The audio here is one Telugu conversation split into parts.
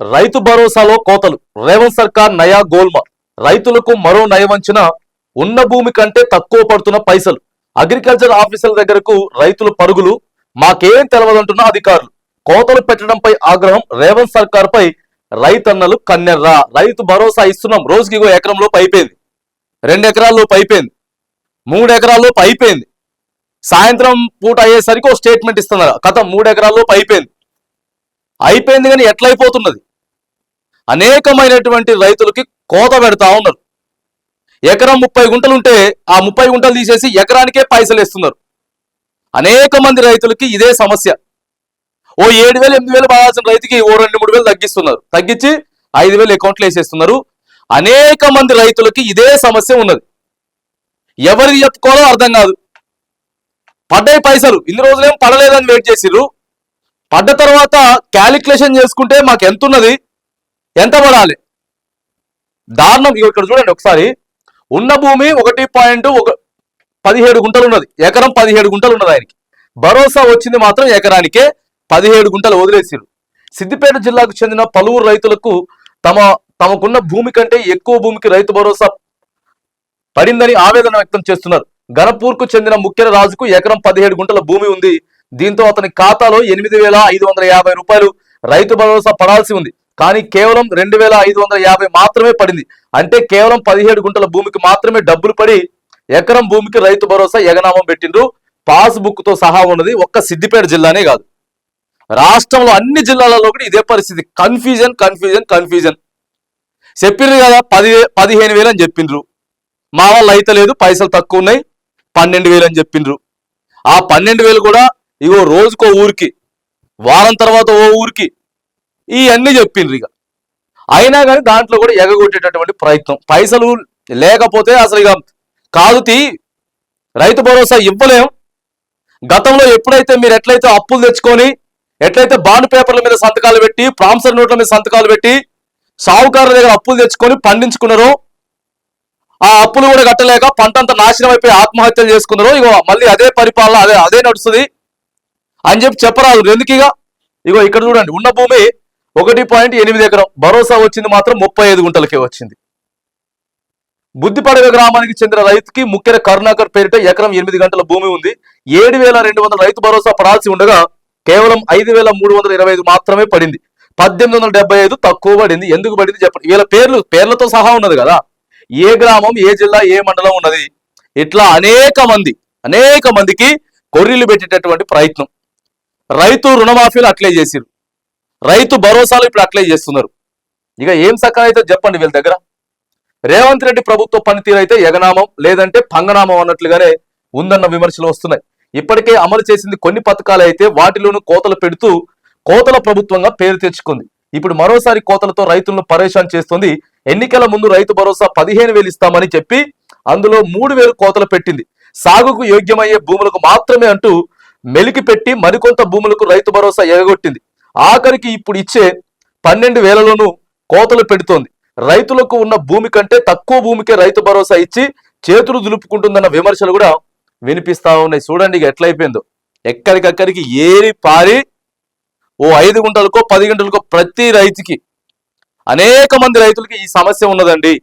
రైతు భరోసాలో కోతలు. రేవంత్ సర్కార్ నయా గోల్మా రైతులకు మరో నయవంచన ఉన్న భూమి కంటే తక్కువ పడుతున్న పైసలు. అగ్రికల్చర్ ఆఫీసర్ల దగ్గరకు రైతులు పరుగులు మాకేం తెలవదంటున్న అధికారులు. కోతలు పెట్టడంపై ఆగ్రహం రేవంత్ సర్కార్ పై రైతన్నలు కన్నెర్రా. రైతు భరోసా ఇస్తున్నాం. రోజుకి ఇగో ఎకరంలోపు అయిపోయింది రెండు ఎకరాల్లోపు అయిపోయింది మూడు ఎకరాల్లోపు అయిపోయింది సాయంత్రం పూట అయ్యేసరికి ఒక స్టేట్మెంట్ ఇస్తున్నారు. కథ మూడు ఎకరాల్లోపు అయిపోయింది అయిపోయింది కానీ ఎట్లయిపోతున్నది? అనేకమైనటువంటి రైతులకి కోత పెడతా ఉన్నారు. ఎకరం ముప్పై గుంటలు ఉంటే ఆ ముప్పై గుంటలు తీసేసి ఎకరానికే పైసలు వేస్తున్నారు. అనేక మంది రైతులకి ఇదే సమస్య. ఓ ఏడు వేలు ఎనిమిది వేలు బాగాల్సిన రైతుకి ఓ రెండు మూడు వేలు తగ్గిస్తున్నారు. తగ్గించి ఐదు వేలు అకౌంట్లో వేసేస్తున్నారు. అనేక మంది రైతులకి ఇదే సమస్య ఉన్నది. ఎవరికి చెప్పుకోవాలో అర్థం కాదు. పడ్డాయి పైసలు. ఇన్ని రోజులేం పడలేదని వెయిట్ చేసిర్రు. పడ్డ తర్వాత క్యాలిక్యులేషన్ చేసుకుంటే మాకు ఎంత ఉన్నది ఎంత పడాలి? దారుణం. ఇక్కడ చూడండి ఒకసారి. ఉన్న భూమి ఒకటి పాయింట్ ఒక పదిహేడు గుంటలు ఉన్నది. ఎకరం పదిహేడు గుంటలు ఉన్నది ఆయనకి. భరోసా వచ్చింది మాత్రం ఎకరానికే పదిహేడు గుంటలు వదిలేసిరు సిద్దిపేట జిల్లాకు చెందిన పలువురు రైతులకు తమ తమకున్న భూమి కంటే ఎక్కువ భూమికి రైతు భరోసా పడిందని ఆవేదన వ్యక్తం చేస్తున్నారు. గణపూర్కు చెందిన ముఖ్య రాజుకు ఎకరం పదిహేడు గుంటల భూమి ఉంది. దీంతో అతని ఖాతాలో ఎనిమిది వేల ఐదు వందల యాభై రూపాయలు రైతు భరోసా పడాల్సి ఉంది. కానీ కేవలం రెండు వేల ఐదు వందల యాభై మాత్రమే పడింది. అంటే కేవలం పదిహేడు గుంటల భూమికి మాత్రమే డబ్బులు పడి ఎకరం భూమికి రైతు భరోసా ఎగనామం పెట్టిండ్రు. పాస్ బుక్తో సహా ఉన్నది ఒక్క సిద్దిపేట జిల్లానే కాదు. రాష్ట్రంలో అన్ని జిల్లాలలో కూడా ఇదే పరిస్థితి. Confusion confusion confusion. చెప్పిండ్రు కదా పది పదిహేను వేలు అని చెప్పిండ్రు మా వాళ్ళు అయితే లేదు పైసలు తక్కువ ఉన్నాయి పన్నెండు వేలు అని చెప్పిండ్రు ఆ పన్నెండు వేలు కూడా ఇగో రోజుకో ఊరికి వారం తర్వాత ఓ ఊరికి ఇవన్నీ చెప్పిండ్రు ఇక అయినా కానీ దాంట్లో కూడా ఎగగొట్టేటటువంటి ప్రయత్నం. పైసలు లేకపోతే అసలు ఇక కాదు తీ రైతు భరోసా ఇవ్వలేం. గతంలో ఎప్పుడైతే మీరు ఎట్లయితే అప్పులు తెచ్చుకొని ఎట్లయితే బాండ్ పేపర్ల మీద సంతకాలు పెట్టి ప్రాంసర్ నోట్ల మీద సంతకాలు పెట్టి సాహుకారుల దగ్గర అప్పులు తెచ్చుకొని పండించుకున్నారో ఆ అప్పులు కూడా కట్టలేక పంట అంతా నాశనం అయిపోయి ఆత్మహత్యలు చేసుకున్నారు ఇగో మళ్ళీ అదే పరిపాలన అదే అదే నడుస్తుంది అని చెప్పి చెప్పరాదు. ఎందుకు ఇక ఇగో ఇక్కడ చూడండి ఉన్న భూమి ఒకటి పాయింట్ ఎనిమిది ఎకరం. భరోసా వచ్చింది మాత్రం ముప్పై ఐదు గుంటలకే వచ్చింది. బుద్ధిపడగ గ్రామానికి చెందిన రైతుకి ముఖ్య కరుణాకర్ పేరిట ఎకరం ఎనిమిది గంటల భూమి ఉంది. ఏడు వేల రెండు వందల రైతు భరోసా పడాల్సి ఉండగా కేవలం ఐదు వేల మూడు వందల ఇరవై ఐదు మాత్రమే పడింది. పద్దెనిమిది వందల డెబ్బై ఐదు తక్కువ పడింది. ఎందుకు పడింది చెప్పండి. వీళ్ళ పేర్లు పేర్లతో సహా ఉన్నది కదా. ఏ గ్రామం ఏ జిల్లా ఏ మండలం ఉన్నది. ఇట్లా అనేక మంది అనేక మందికి కొర్రీలు పెట్టేటటువంటి ప్రయత్నం. రైతు రుణమాఫీలు అట్లే చేసిరు రైతు భరోసాలు ఇప్పుడు అట్లే చేస్తున్నారు. ఇక ఏం సక్క అయితే చెప్పండి వీళ్ళ దగ్గర? రేవంత్ రెడ్డి ప్రభుత్వ పనితీరు అయితే ఎగనామం లేదంటే పంగనామం అన్నట్లుగానే ఉందన్న విమర్శలు వస్తున్నాయి. ఇప్పటికే అమలు చేసింది కొన్ని పథకాలు అయితే వాటిలోనూ కోతలు పెడుతూ కోతల ప్రభుత్వంగా పేరు తెచ్చుకుంది. ఇప్పుడు మరోసారి కోతలతో రైతులను పరేషాన్ చేస్తుంది. ఎన్నికల ముందు రైతు భరోసా పదిహేను వేలు ఇస్తామని చెప్పి అందులో మూడు వేలు కోతలు పెట్టింది. సాగుకు యోగ్యమయ్యే భూములకు మాత్రమే అంటూ మెలికి పెట్టి మరికొంత భూములకు రైతు భరోసా ఎగగొట్టింది. ఆఖరికి ఇప్పుడు ఇచ్చే పన్నెండు వేలలోనూ కోతలు పెడుతోంది. రైతులకు ఉన్న భూమి కంటే తక్కువ భూమికే రైతు భరోసా ఇచ్చి చేతులు దులుపుకుంటుందన్న విమర్శలు కూడా వినిపిస్తా ఉన్నాయి. చూడండి ఇక ఎట్లయిపోయిందో. ఎక్కడికక్కడికి ఏరి పారి ఓ ఐదు గుంటలకో పది గంటలకో ప్రతి రైతుకి అనేక మంది రైతులకి ఈ సమస్య ఉన్నదండి.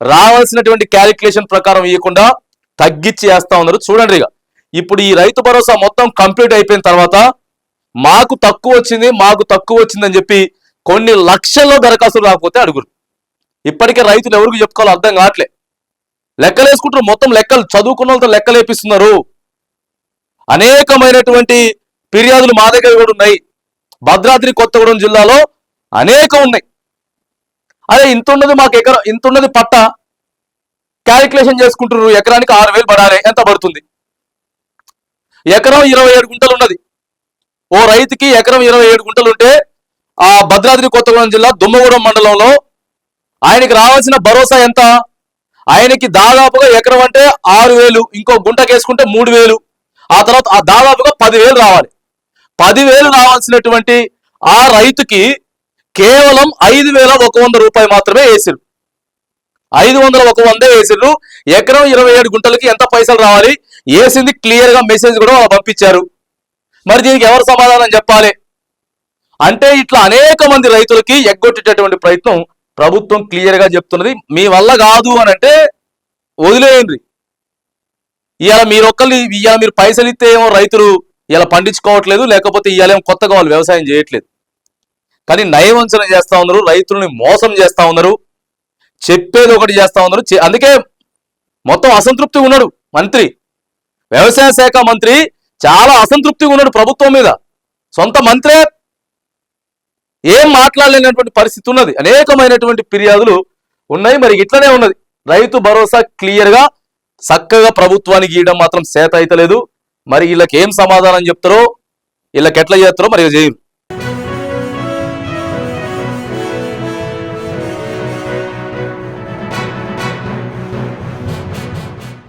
రావాల్సినటువంటి క్యాలిక్యులేషన్ ప్రకారం ఇవ్వకుండా తగ్గించి వేస్తా ఉన్నారు. చూడండి ఇక. ఇప్పుడు ఈ రైతు భరోసా మొత్తం కంప్లీట్ అయిపోయిన తర్వాత మాకు తక్కువ వచ్చింది మాకు తక్కువ వచ్చిందని చెప్పి కొన్ని లక్షల్లో దరఖాస్తులు రాకపోతే అడుగురు. ఇప్పటికే రైతులు ఎవరికి చెప్పుకోవాలో అర్థం కావట్లే. లెక్కలు వేసుకుంటారు మొత్తం లెక్కలు చదువుకున్న వాళ్ళతో లెక్కలు వేపిస్తున్నారు. అనేకమైనటువంటి ఫిర్యాదులు మా దగ్గర కూడా ఉన్నాయి. భద్రాద్రి కొత్తగూడెం జిల్లాలో అనేకం ఉన్నాయి. అదే ఇంత ఉన్నది మాకు ఎకరం ఇంత ఉన్నది పట్ట. క్యాలిక్యులేషన్ చేసుకుంటున్నారు ఎకరానికి ఆరు వేలు పడాలి ఎంత పడుతుంది? ఎకరం ఇరవై ఏడు గుంటలు ఓ రైతుకి ఎకరం ఇరవై ఏడు గుంటలు ఉంటే ఆ భద్రాద్రి కొత్తగూడెం జిల్లా దుమ్మగూడెం మండలంలో ఆయనకి రావాల్సిన భరోసా ఎంత? ఆయనకి దాదాపుగా ఎకరం అంటే ఆరు వేలు ఇంకో గుంటకేసుకుంటే మూడు వేలు. ఆ తర్వాత ఆ దాదాపుగా పదివేలు రావాలి. పదివేలు రావాల్సినటువంటి ఆ రైతుకి కేవలం ఐదు వేల ఒక వంద రూపాయలు మాత్రమే వేసిరు ఐదు వందల ఒక వందే వేసిర్రు. ఎకరం ఇరవై ఏడు గుంటలకి ఎంత పైసలు రావాలి? వేసింది క్లియర్గా మెసేజ్ కూడా వాళ్ళు పంపించారు. మరి దీనికి ఎవరు సమాధానం చెప్పాలి? అంటే ఇట్లా అనేక మంది రైతులకి ఎగ్గొట్టేటటువంటి ప్రయత్నం ప్రభుత్వం క్లియర్గా చెప్తున్నది. మీ వల్ల కాదు అని అంటే వదిలేయండి. ఇవాళ మీరు ఒక్కళ్ళు ఇవాళ మీరు పైసలు ఇస్తే ఏమో రైతులు ఇలా పండించుకోవట్లేదు లేకపోతే ఇవాళ ఏమో కొత్తగా వాళ్ళు వ్యవసాయం చేయట్లేదు. కానీ నయవంచన చేస్తా ఉన్నారు రైతులని మోసం చేస్తూ ఉన్నారు చెప్పేది ఒకటి చేస్తూ ఉన్నారు. చే- అందుకే మొత్తం అసంతృప్తి ఉన్నాడు మంత్రి. వ్యవసాయ శాఖ మంత్రి చాలా అసంతృప్తిగా ఉన్నాడు ప్రభుత్వం మీద. సొంత మంత్రే ఏం మాట్లాడలేనటువంటి పరిస్థితి ఉన్నది. అనేకమైనటువంటి ఫిర్యాదులు ఉన్నాయి. మరి ఇట్లనే ఉన్నది. రైతు భరోసా క్లియర్గా చక్కగా ప్రభుత్వానికి ఇవ్వడం మాత్రం సేతయిత లేదు మరి వీళ్ళకి ఏం సమాధానం చెప్తారో వీళ్ళకి ఎట్లా చేస్తారో మరి చేయరు.